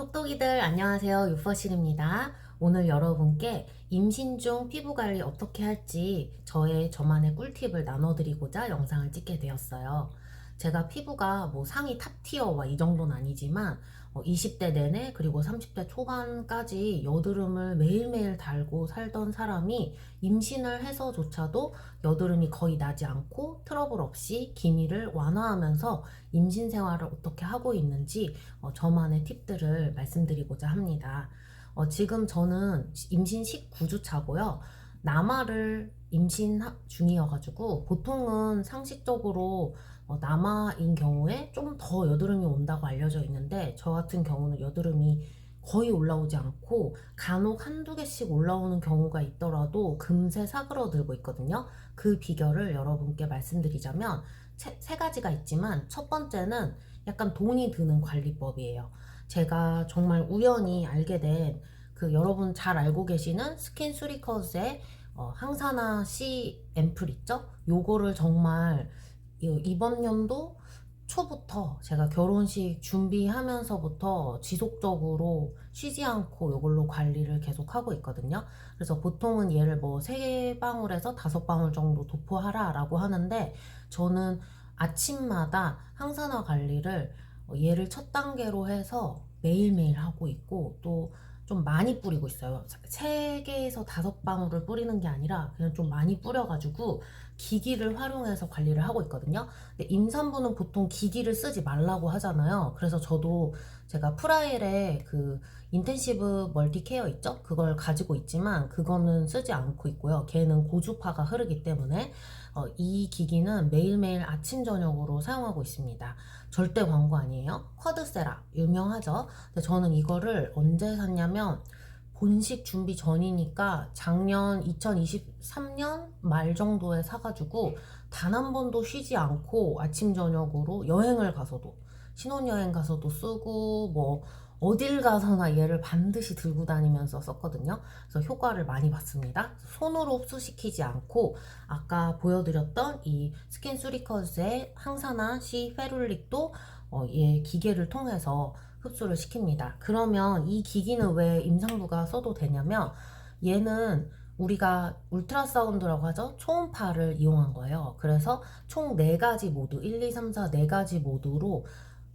똑똑이들 안녕하세요. 유퍼실입니다. 오늘 여러분께 임신 중 피부 관리 어떻게 할지 저의 저만의 꿀팁을 나눠드리고자 영상을 찍게 되었어요 제가 피부가 뭐 상위 탑티어와 이 정도는 아니지만 어, 20대 내내 그리고 30대 초반까지 여드름을 매일매일 달고 살던 사람이 임신을 해서조차도 여드름이 거의 나지 않고 트러블 없이 기미를 완화하면서 임신 생활을 어떻게 하고 있는지 어, 저만의 팁들을 말씀드리고자 합니다. 어, 지금 저는 임신 19주 차고요. 남아를 임신 하- 중이어가지고 보통은 상식적으로 어, 남아인 경우에 좀 더 여드름이 온다고 알려져 있는데 저 같은 경우는 여드름이 거의 올라오지 않고 간혹 한두 개씩 올라오는 경우가 있더라도 금세 사그러들고 있거든요. 그 비결을 여러분께 말씀드리자면 세, 세 가지가 있지만 첫 번째는 약간 돈이 드는 관리법이에요. 제가 정말 우연히 알게 된 그 여러분 잘 알고 계시는 스킨 수리커스의 어, 항산화 C 앰플 있죠? 요거를 정말 이- 이번 연도 초부터 제가 결혼식 준비하면서부터 지속적으로 쉬지 않고 이걸로 관리를 계속 하고 있거든요. 그래서 보통은 얘를 뭐 세 방울에서 다섯 방울 정도 도포하라 라고 하는데 저는 아침마다 항산화 관리를 어, 얘를 첫 단계로 해서 매일매일 하고 있고 또 좀 많이 뿌리고 있어요. 세 개에서 다섯 방울을 뿌리는 게 아니라 그냥 좀 많이 뿌려가지고 기기를 활용해서 관리를 하고 있거든요. 근데 임산부는 보통 기기를 쓰지 말라고 하잖아요. 그래서 저도 제가 프라일의 그 인텐시브 멀티케어 있죠? 그걸 가지고 있지만 그거는 쓰지 않고 있고요. 걔는 고주파가 흐르기 때문에 어, 이 기기는 매일매일 아침 저녁으로 사용하고 있습니다. 절대 광고 아니에요. 쿼드세라 유명하죠. 근데 저는 이거를 언제 샀냐면 본식 준비 전이니까 작년 2023년 말 정도에 사가지고 단 한 번도 쉬지 않고 아침 저녁으로 여행을 가서도 신혼여행 가서도 쓰고 뭐 어딜 가서나 얘를 반드시 들고 다니면서 썼거든요. 그래서 효과를 많이 봤습니다. 손으로 흡수시키지 않고 아까 보여드렸던 이 스킨 수리커스의 항산화 C 페룰릭도 어, 얘 기계를 통해서 흡수를 시킵니다. 그러면 이 기기는 왜 임산부가 써도 되냐면 얘는 우리가 울트라사운드라고 하죠. 초음파를 이용한 거예요. 그래서 총 4가지 모두 1, 2, 3, 4 4가지 모두로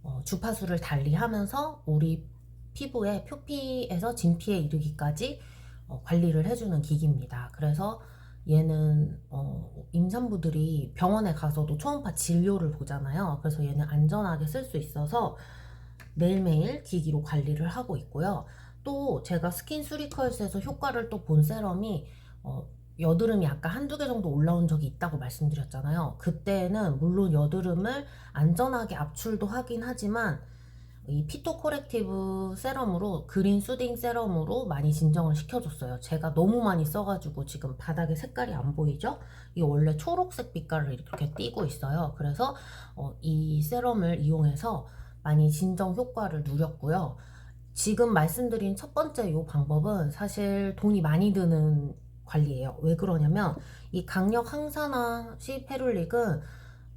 어, 주파수를 달리하면서 우리 피부의 표피에서 진피에 이르기까지 어, 관리를 해주는 기기입니다. 그래서 얘는 어, 임산부들이 병원에 가서도 초음파 진료를 보잖아요. 그래서 얘는 안전하게 쓸 수 있어서 매일매일 기기로 관리를 하고 있고요. 또 제가 스킨 수리컬스에서 효과를 또 본 세럼이 어, 여드름이 아까 한두 개 정도 올라온 적이 있다고 말씀드렸잖아요. 그때는 물론 여드름을 안전하게 압출도 하긴 하지만 이 피토 코렉티브 세럼으로 그린 수딩 세럼으로 많이 진정을 시켜줬어요. 제가 너무 많이 써가지고 지금 바닥에 색깔이 안 보이죠? 이게 원래 초록색 빛깔을 이렇게 띠고 있어요. 그래서 어, 이 세럼을 이용해서 많이 진정 효과를 누렸고요. 지금 말씀드린 첫 번째 요 방법은 사실 돈이 많이 드는 관리예요. 왜 그러냐면 이 강력 항산화 C 페룰릭은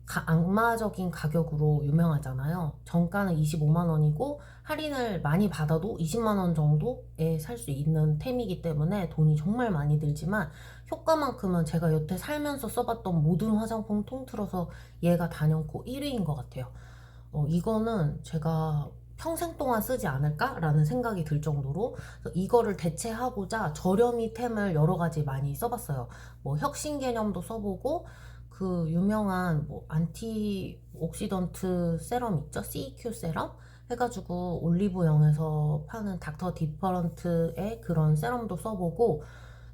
가- 악마적인 가격으로 유명하잖아요. 정가는 25만 원이고 할인을 많이 받아도 20만 원 정도에 살 수 있는 템이기 때문에 돈이 정말 많이 들지만 효과만큼은 제가 여태 살면서 써봤던 모든 화장품 통틀어서 얘가 단연코 1위인 것 같아요. 어, 이거는 제가 평생 동안 쓰지 않을까라는 생각이 들 정도로 이거를 대체하고자 저렴이 템을 여러 가지 많이 써봤어요. 뭐 혁신 개념도 써보고 그 유명한 뭐 안티 옥시던트 세럼 있죠? CEQ 세럼 해가지고 올리브영에서 파는 닥터 디퍼런트의 그런 세럼도 써보고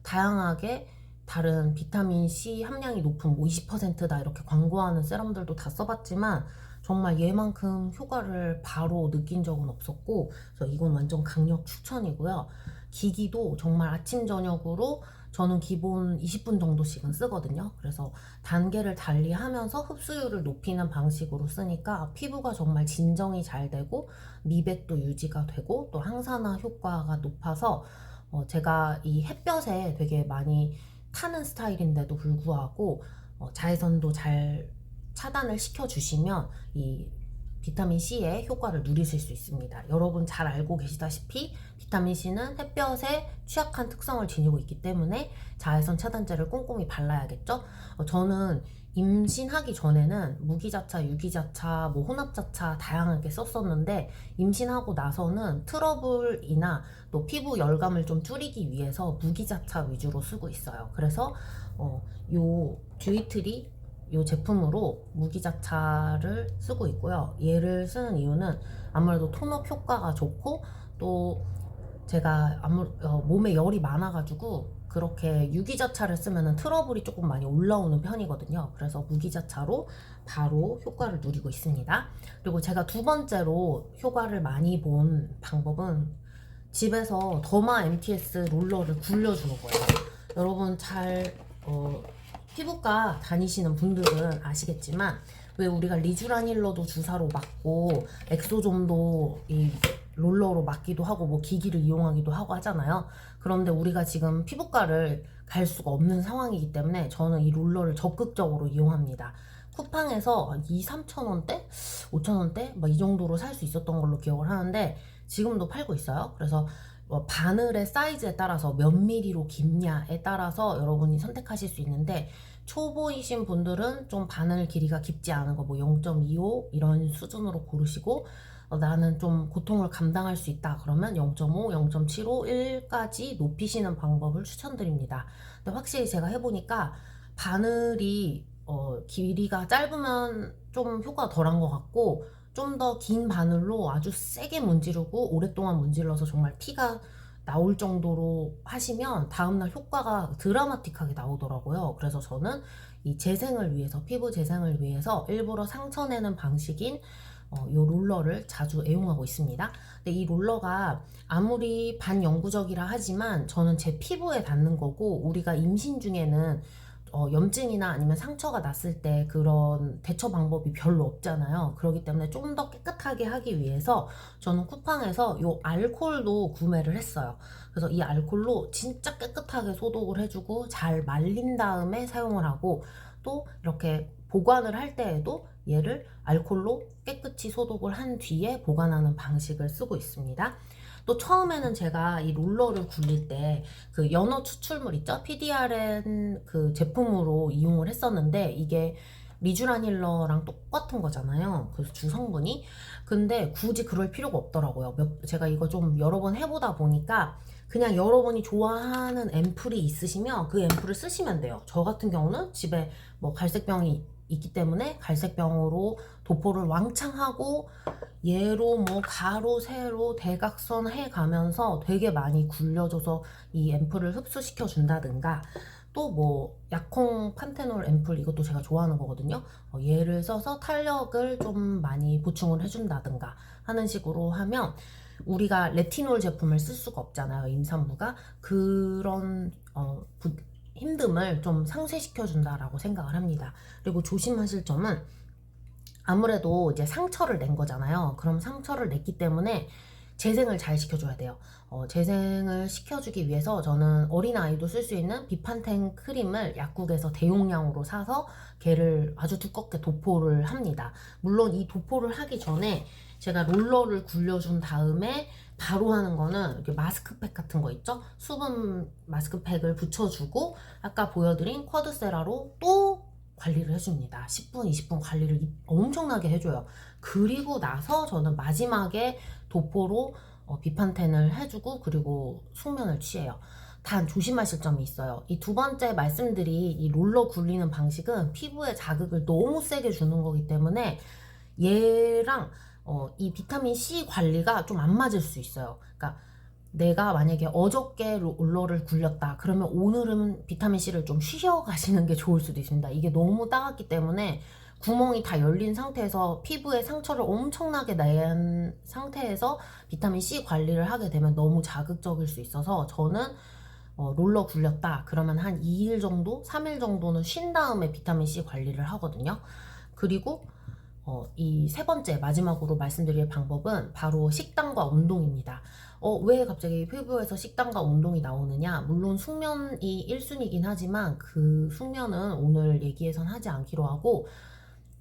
다양하게 다른 비타민 C 함량이 높은 뭐 20%다 이렇게 광고하는 세럼들도 다 써봤지만 정말 얘만큼 효과를 바로 느낀 적은 없었고 그래서 이건 완전 강력 추천이고요. 기기도 정말 아침 저녁으로 저는 기본 20분 정도씩은 쓰거든요. 그래서 단계를 달리 하면서 흡수율을 높이는 방식으로 쓰니까 피부가 정말 진정이 잘 되고 미백도 유지가 되고 또 항산화 효과가 높아서 어, 제가 이 햇볕에 되게 많이 타는 스타일인데도 불구하고 어, 자외선도 잘 차단을 시켜주시면 이 비타민 C의 효과를 누리실 수 있습니다. 여러분 잘 알고 계시다시피 비타민 C는 햇볕에 취약한 특성을 지니고 있기 때문에 자외선 차단제를 꼼꼼히 발라야겠죠. 어, 저는 임신하기 전에는 무기자차, 유기자차, 뭐 혼합자차 다양하게 썼었는데 임신하고 나서는 트러블이나 또 피부 열감을 좀 줄이기 위해서 무기자차 위주로 쓰고 있어요. 그래서 어, 요 듀이트리 요 제품으로 무기자차를 쓰고 있고요. 얘를 쓰는 이유는 아무래도 톤업 효과가 좋고 또 제가 아무 어, 몸에 열이 많아가지고 그렇게 유기자차를 쓰면은 트러블이 조금 많이 올라오는 편이거든요. 그래서 무기자차로 바로 효과를 누리고 있습니다. 그리고 제가 두 번째로 효과를 많이 본 방법은 집에서 더마 MTS 롤러를 굴려주는 거예요. 여러분 잘 어, 피부과 다니시는 분들은 아시겠지만 왜 우리가 리쥬라닐러도 주사로 맞고 엑소좀도 이 롤러로 맞기도 하고 뭐 기기를 이용하기도 하고 하잖아요. 그런데 우리가 지금 피부과를 갈 수가 없는 상황이기 때문에 저는 이 롤러를 적극적으로 이용합니다. 쿠팡에서 2, 3천 원대, 5천 원대 막 이 정도로 살 수 있었던 걸로 기억을 하는데 지금도 팔고 있어요. 그래서 뭐 바늘의 사이즈에 따라서 몇 미리로 깊냐에 따라서 여러분이 선택하실 수 있는데 초보이신 분들은 좀 바늘 길이가 깊지 않은 거 뭐 0.25 이런 수준으로 고르시고 어, 나는 좀 고통을 감당할 수 있다 그러면 0.5, 0.75, 1까지 높이시는 방법을 추천드립니다. 근데 확실히 제가 해보니까 바늘이 어, 길이가 짧으면 좀 효과가 덜한 것 같고 좀 더 긴 바늘로 아주 세게 문지르고 오랫동안 문질러서 정말 피가 나올 정도로 하시면 다음날 효과가 드라마틱하게 나오더라고요. 그래서 저는 이 재생을 위해서 피부 재생을 위해서 일부러 상처 내는 방식인 어, 요 롤러를 자주 애용하고 있습니다. 근데 이 롤러가 아무리 반영구적이라 하지만 저는 제 피부에 닿는 거고 우리가 임신 중에는 어, 염증이나 아니면 상처가 났을 때 그런 대처 방법이 별로 없잖아요. 그렇기 때문에 좀더 깨끗하게 하기 위해서 저는 쿠팡에서 요 알콜도 구매를 했어요. 그래서 이 알콜로 진짜 깨끗하게 소독을 해주고 잘 말린 다음에 사용을 하고 또 이렇게 보관을 할 때에도 얘를 알콜로 깨끗이 소독을 한 뒤에 보관하는 방식을 쓰고 있습니다. 또 처음에는 제가 이 롤러를 굴릴 때 그 연어 추출물 있죠? PDRN 그 제품으로 이용을 했었는데 이게 리쥬라닐러랑 똑같은 거잖아요. 그 주성분이. 근데 굳이 그럴 필요가 없더라고요. 몇, 제가 이거 좀 여러 번 해보다 보니까 그냥 여러분이 좋아하는 앰플이 있으시면 그 앰플을 쓰시면 돼요. 저 같은 경우는 집에 뭐 갈색병이 있기 때문에 갈색병으로 도포를 왕창 하고 얘로 뭐 가로 세로 대각선 해 가면서 되게 많이 굴려줘서 이 앰플을 흡수시켜 준다든가 또 뭐 약콩 판테놀 앰플 이것도 제가 좋아하는 거거든요. 어, 얘를 써서 탄력을 좀 많이 보충을 해준다든가 하는 식으로 하면 우리가 레티놀 제품을 쓸 수가 없잖아요. 임산부가 그런 어, 부- 힘듦을 좀 상쇄시켜 준다라고 생각을 합니다. 그리고 조심하실 점은 아무래도 이제 상처를 낸 거잖아요. 그럼 상처를 냈기 때문에 재생을 잘 시켜줘야 돼요. 어, 재생을 시켜주기 위해서 저는 어린아이도 쓸 수 있는 비판텐 크림을 약국에서 대용량으로 사서 걔를 아주 두껍게 도포를 합니다. 물론 이 도포를 하기 전에 제가 롤러를 굴려준 다음에 바로 하는 거는 이렇게 마스크팩 같은 거 있죠? 수분 마스크팩을 붙여주고 아까 보여드린 쿼드세라로 또 관리를 해줍니다. 10분, 20분 관리를 이- 엄청나게 해줘요. 그리고 나서 저는 마지막에 도포로 어, 비판텐을 해주고 그리고 숙면을 취해요. 단 조심하실 점이 있어요. 이 두 번째 말씀드린 이 롤러 굴리는 방식은 피부에 자극을 너무 세게 주는 거기 때문에 얘랑 어, 이 비타민 C 관리가 좀 안 맞을 수 있어요. 그러니까 내가 만약에 어저께 롤러를 굴렸다 그러면 오늘은 비타민 C를 좀 쉬어 가시는 게 좋을 수도 있습니다. 이게 너무 따갑기 때문에 구멍이 다 열린 상태에서 피부에 상처를 엄청나게 낸 상태에서 비타민 C 관리를 하게 되면 너무 자극적일 수 있어서 저는 어, 롤러 굴렸다 그러면 한 2일 정도, 3일 정도는 쉰 다음에 비타민 C 관리를 하거든요. 그리고 어, 이 세 번째 마지막으로 말씀드릴 방법은 바로 식단과 운동입니다. 어, 왜 갑자기 피부에서 식단과 운동이 나오느냐? 물론 숙면이 1순위긴 하지만 그 숙면은 오늘 얘기해선 하지 않기로 하고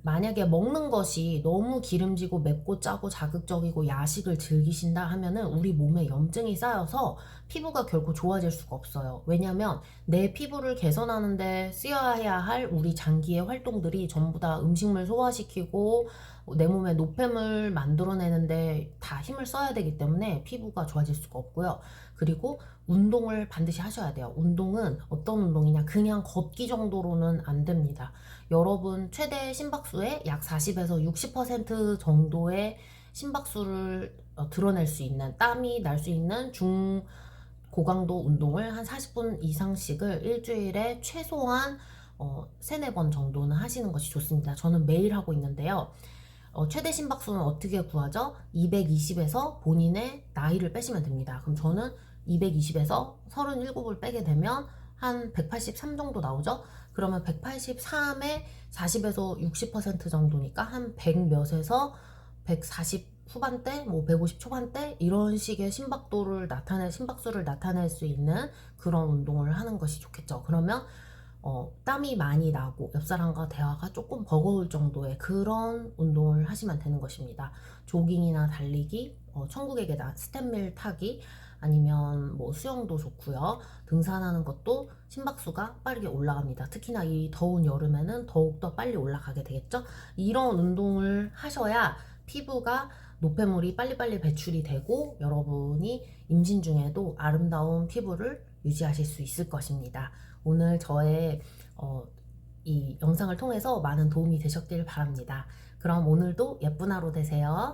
만약에 먹는 것이 너무 기름지고 맵고 짜고 자극적이고 야식을 즐기신다 하면은 우리 몸에 염증이 쌓여서 피부가 결코 좋아질 수가 없어요. 왜냐면 내 피부를 개선하는데 쓰여야 할 우리 장기의 활동들이 전부 다 음식물 소화시키고 내 몸에 노폐물 만들어내는데 다 힘을 써야 되기 때문에 피부가 좋아질 수가 없고요. 그리고 운동을 반드시 하셔야 돼요. 운동은 어떤 운동이냐? 그냥 걷기 정도로는 안 됩니다. 여러분 최대 심박수의 약 40에서 60% 정도의 심박수를 어, 드러낼 수 있는 땀이 날 수 있는 중 고강도 운동을 한 40분 이상씩을 일주일에 최소한 어, 3, 4번 정도는 하시는 것이 좋습니다. 저는 매일 하고 있는데요. 어, 최대 심박수는 어떻게 구하죠? 220에서 본인의 나이를 빼시면 됩니다. 그럼 저는 220에서 37을 빼게 되면 한 183 정도 나오죠? 그러면 183에 40에서 60% 정도니까 한 100 몇에서 140 후반대, 뭐 150 초반대 이런 식의 심박도를 나타낼 심박수를 나타낼 수 있는 그런 운동을 하는 것이 좋겠죠. 그러면 어, 땀이 많이 나고 옆 사람과 대화가 조금 버거울 정도의 그런 운동을 하시면 되는 것입니다. 조깅이나 달리기, 어, 천국의 계단, 스탠밀 타기, 아니면 뭐 수영도 좋고요. 등산하는 것도 심박수가 빠르게 올라갑니다. 특히나 이 더운 여름에는 더욱더 빨리 올라가게 되겠죠. 이런 운동을 하셔야 피부가 노폐물이 빨리빨리 배출이 되고 여러분이 임신 중에도 아름다운 피부를 유지하실 수 있을 것입니다. 오늘 저의 어, 이 영상을 통해서 많은 도움이 되셨길 바랍니다. 그럼 오늘도 예쁜 하루 되세요.